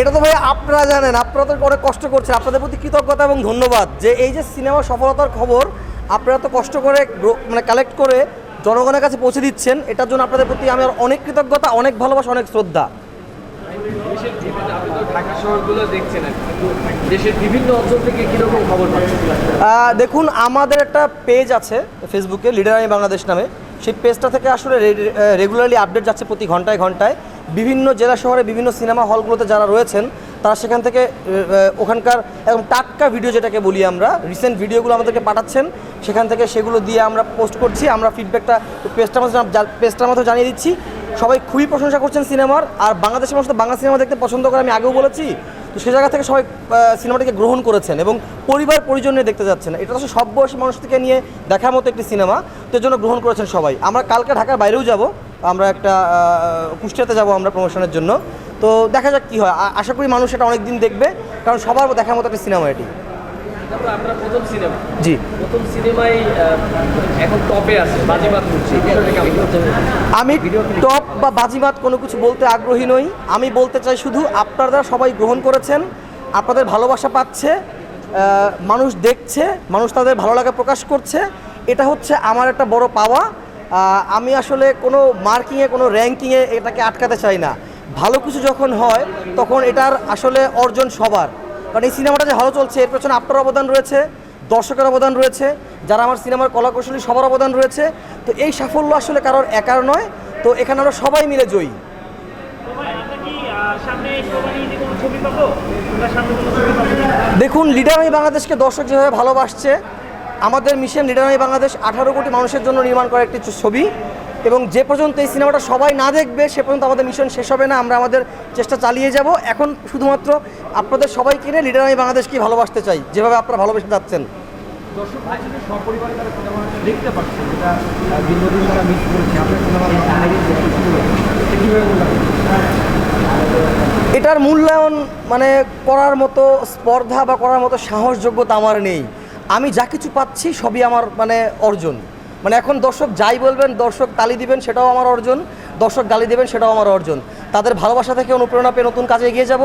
এটা তো ভাই আপনারা জানেন আপনারা তো অনেক কষ্ট করছেন। আপনাদের প্রতি কৃতজ্ঞতা এবং ধন্যবাদ যে এই যে সিনেমা সফলতার খবর আপনারা তো কষ্ট করে মানে কালেক্ট করে জনগণের কাছে পৌঁছে দিচ্ছেন। এটার জন্য আপনাদের প্রতি আমার অনেক কৃতজ্ঞতা অনেক ভালোবাসা অনেক শ্রদ্ধা। দেখুন আমাদের একটা পেজ আছে ফেসবুকে লিডার আমি বাংলাদেশ নামে। সেই পেজটা থেকে আসলে রেগুলারলি আপডেট যাচ্ছে প্রতি ঘন্টায় ঘন্টায়। বিভিন্ন জেলা শহরে, বিভিন্ন সিনেমা হলগুলোতে যারা রয়েছেন, তারা সেখান থেকে ওখানকার একদম টাটকা ভিডিও যেটাকে বলি আমরা রিসেন্ট ভিডিওগুলো আমাদেরকে পাঠাচ্ছেন। সেখান থেকে সেগুলো দিয়ে আমরা পোস্ট করছি, আমরা ফিডব্যাকটা পেজটার মধ্যে পেজটার মধ্যে জানিয়ে দিচ্ছি। সবাই খুবই প্রশংসা করছেন সিনেমার আর বাংলাদেশের মানুষ তো বাংলা সিনেমা দেখতে পছন্দ করে, আমি আগেও বলেছি। সে জায়গা থেকে সবাই সিনেমাটিকে গ্রহণ করেছেন এবং পরিবার পরিজন নিয়ে দেখতে যাচ্ছেন। এটা তো সব বয়সী মানুষ থেকে নিয়ে দেখার মতো একটি সিনেমা, তো জন্য গ্রহণ করেছেন সবাই। আমরা কালকে ঢাকার বাইরেও যাব, আমরা একটা কুষ্টিয়াতে যাব আমরা প্রমোশনের জন্য। তো দেখা যাক কী হয়। আশা করি মানুষ এটা অনেক দিন দেখবে, কারণ সবার দেখার মতো একটি সিনেমা এটি তারপর আপনার প্রথম সিনেমা জি? আমি টপ বা বাজিমাত কোনো কিছু বলতে আগ্রহী নই। আমি বলতে চাই শুধু আপনারা সবাই গ্রহণ করেছেন আপনাদের ভালোবাসা পাচ্ছে মানুষ দেখছে মানুষ তাদের ভালো লাগা প্রকাশ করছে এটা হচ্ছে আমার একটা বড় পাওয়া। আমি আসলে কোনো মার্কিংয়ে কোনো র্যাঙ্কিংয়ে এটাকে আটকাতে চাই না। ভালো কিছু যখন হয় তখন এটার আসলে অর্জন সবার। কারণ এই সিনেমাটা যে ভালো চলছে, এর পেছনে আপনার অবদান রয়েছে, দর্শকের অবদান রয়েছে, যারা আমার সিনেমার কলাকৌশলী সবার অবদান রয়েছে। তো এই সাফল্য আসলে কারোর একার নয়। তো এখানে আমরা সবাই মিলে জয়ী। দেখুন লিডার আমি বাংলাদেশকে দর্শক যেভাবে ভালোবাসছে, আমাদের মিশন লিডার আমি বাংলাদেশ আঠারো কোটি মানুষের জন্য নির্মাণ করা একটি ছবি। এবং যে পর্যন্ত এই সিনেমাটা সবাই না দেখবে সে পর্যন্ত আমাদের মিশন শেষ হবে না আমরা আমাদের চেষ্টা চালিয়ে যাব। এখন শুধুমাত্র আপনাদের সবাইকে নিয়ে লিডার আমি বাংলাদেশকে ভালোবাসতে চাই যেভাবে আপনারা ভালোবেসে যাচ্ছেন। এটার মূল্যায়ন মানে করার মতো স্পর্ধা বা করার মতো সাহস যোগ্যতা আমার নেই। আমি যা কিছু পাচ্ছি সবই আমার মানে অর্জন। মানে এখন দর্শক যাই বলবেন, দর্শক তালি দিবেন, সেটাও আমার অর্জন। দর্শক গালি দেবেন, সেটাও আমার অর্জন। তাদের ভালোবাসা থেকে অনুপ্রেরণা পেয়ে নতুন কাজে এগিয়ে যাব।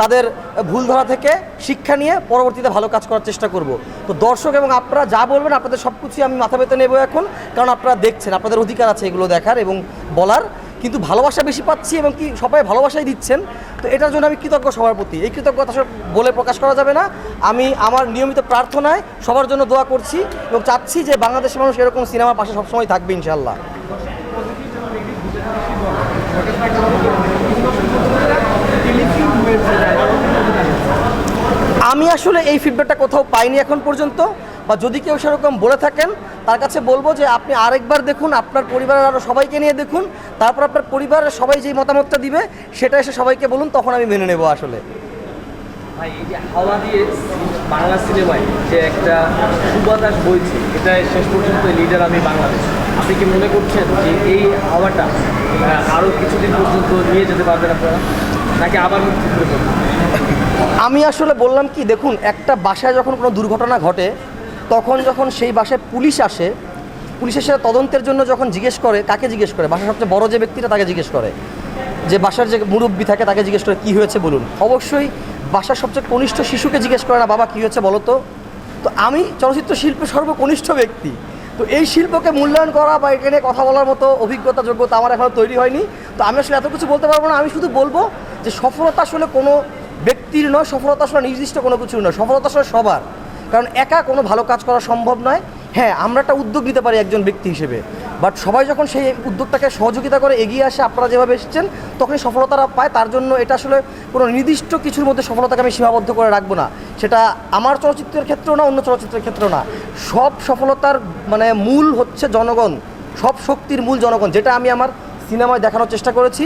তাদের ভুল ধরা থেকে শিক্ষা নিয়ে পরবর্তীতে ভালো কাজ করার চেষ্টা করব। তো দর্শক এবং আপনারা যা বলবেন, আপনাদের সব কিছুই আমি মাথা পেতে নেব এখন। কারণ আপনারা দেখছেন, আপনাদের অধিকার আছে এগুলো দেখার এবং বলার। কিন্তু ভালোবাসা বেশি পাচ্ছি এবং কি সবাই ভালোবাসাই দিচ্ছেন। তো এটার জন্য আমি কৃতজ্ঞ সবার প্রতি। এই কৃতজ্ঞতা বলে প্রকাশ করা যাবে না। আমি আমার নিয়মিত প্রার্থনায় সবার জন্য দোয়া করছি এবং চাচ্ছি যে বাংলাদেশের মানুষ এরকম সিনেমার পাশে সবসময় থাকবে ইনশাল্লাহ আমি আসলে এই ফিডব্যাকটা কোথাও পাইনি এখন পর্যন্ত, বা যদি কেউ সেরকম বলে থাকেন তার কাছে বলব যে আপনি আরেকবার দেখুন আপনার পরিবারের আরও সবাইকে নিয়ে দেখুন তারপর আপনার পরিবারের সবাই যেই মতামতটা দিবে সেটা এসে সবাইকে বলুন তখন আমি মেনে নেব আসলে। ভাই এই যে হাওয়া দিয়ে বাংলা সিনেমায় যে একটা সুবাতাস বইছে এটা শেষ পর্যন্ত লিডার আমি বাংলাদেশ। আপনি কি মনে করছেন যে এই হাওয়াটা আহ, আরও কিছুদিন পর্যন্ত নিয়ে যেতে পারবেন আপনারা? নাকি আবার? আমি আসলে বললাম কি দেখুন একটা বাসায় যখন কোনো দুর্ঘটনা ঘটে তখন যখন সেই বাসায় পুলিশ আসে পুলিশ এসে তদন্তের জন্য যখন জিজ্ঞেস করে, কাকে জিজ্ঞেস করে? বাসার সবচেয়ে বড় যে ব্যক্তিটা তাকে জিজ্ঞেস করে। যে বাসার যে মুরব্বী থাকে তাকে জিজ্ঞেস করে, কী হয়েছে বলুন? অবশ্যই বাসার সবচেয়ে কনিষ্ঠ শিশুকে জিজ্ঞেস করে, না বাবা, কী হয়েছে বলো তো? তো আমি চলচ্চিত্র শিল্পের সর্বকনিষ্ঠ ব্যক্তি। তো এই শিল্পকে মূল্যায়ন করা বা এখানে কথা বলার মতো অভিজ্ঞতা, যোগ্যতা আমার এখনও তৈরি হয়নি। তো আমি আসলে এত কিছু বলতে পারব না। আমি শুধু বলব যে সফলতা আসলে কোনো ব্যক্তির নয়, সফলতা আসলে নির্দিষ্ট কোনো কিছুর নয়। সফলতা আসলে সবার। কারণ একা কোনো ভালো কাজ করা সম্ভব নয়। হ্যাঁ আমরা একটা উদ্যোগ নিতে পারি একজন ব্যক্তি হিসেবে। বাট সবাই যখন সেই উদ্যোগটাকে সহযোগিতা করে এগিয়ে আসে, আপনারা যেভাবে এসেছেন, তখনই সফলতারা পায়। তার জন্য এটা আসলে কোনো নির্দিষ্ট কিছুর মধ্যে সফলতাকে আমি সীমাবদ্ধ করে রাখব না। সেটা আমার চলচ্চিত্রের ক্ষেত্রেও না, অন্য চলচ্চিত্রের ক্ষেত্রেও না। সব সফলতার মানে মূল হচ্ছে জনগণ। সব শক্তির মূল জনগণ, যেটা আমি আমার সিনেমায় দেখানোর চেষ্টা করেছি।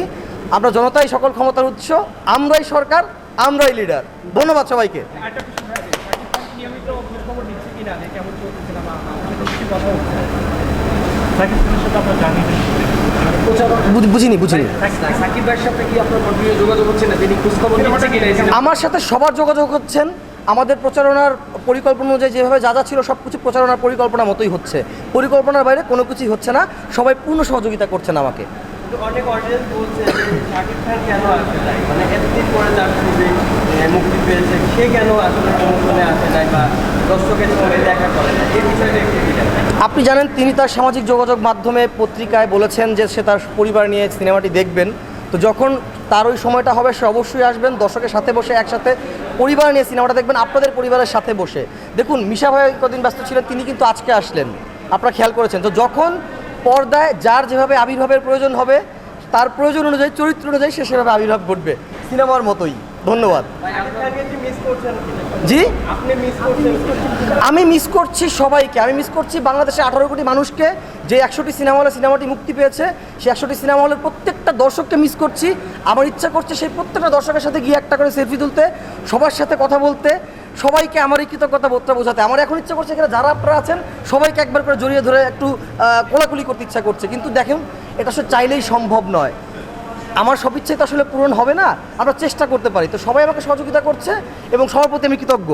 আমরা জনতাই সকল ক্ষমতার উৎস, আমরাই সরকার, আমরাই লিডার ধন্যবাদ সবাইকে। বুঝিনি বুঝিনি। আমার সাথে সবার যোগাযোগ হচ্ছেন। আমাদের প্রচারণার পরিকল্পনা অনুযায়ী যেভাবে যা যা ছিল সব কিছু প্রচারণার পরিকল্পনা মতোই হচ্ছে। পরিকল্পনার বাইরে কোনো কিছুই হচ্ছে না। সবাই পূর্ণ সহযোগিতা করছেন আমাকে। মানে আপনি জানেন, তিনি তার সামাজিক যোগাযোগ মাধ্যমে পত্রিকায় বলেছেন যে সে তার পরিবার নিয়ে সিনেমাটি দেখবেন। তো যখন তার ওই সময়টা হবে, সে অবশ্যই আসবেন, দর্শকের সাথে বসে, একসাথে পরিবার নিয়ে সিনেমাটা দেখবেন, আপনাদের পরিবারের সাথে বসে। দেখুন, মিশা ভাই কদিন ব্যস্ত ছিলেন, তিনি কিন্তু আজকে আসলেন। আপনারা খেয়াল করেছেন, তো যখন পর্দায় যার যেভাবে আবির্ভাবের প্রয়োজন হবে তার প্রয়োজন অনুযায়ী চরিত্র অনুযায়ী সে সেভাবে আবির্ভাব ঘটবে। সিনেমার মতোই। ধন্যবাদ। জি? আমি মিস করছি সবাইকে। আমি মিস করছি বাংলাদেশে আঠারো কোটি মানুষকে যে একশোটি সিনেমা হলে সিনেমাটি মুক্তি পেয়েছে সেই একশোটি সিনেমা হলের প্রত্যেকটা দর্শককে মিস করছি। আমার ইচ্ছা করছে সেই প্রত্যেকটা দর্শকের সাথে গিয়ে একটা করে সেলফি তুলতে সবার সাথে কথা বলতে সবাইকে আমার এই কৃতজ্ঞতা বোধটা বোঝাতে। আমার এখন ইচ্ছা করছে এখানে যারা আপনারা আছেন, সবাইকে একবার করে জড়িয়ে ধরে একটু কোলাকুলি করতে ইচ্ছা করছে। কিন্তু দেখেন, এটা আসলে চাইলেই সম্ভব নয়। আমার সব ইচ্ছে তো আসলে পূরণ হবে না, আমরা চেষ্টা করতে পারি। তো সবাই আমাকে সহযোগিতা করছে এবং সবার প্রতি আমি কৃতজ্ঞ।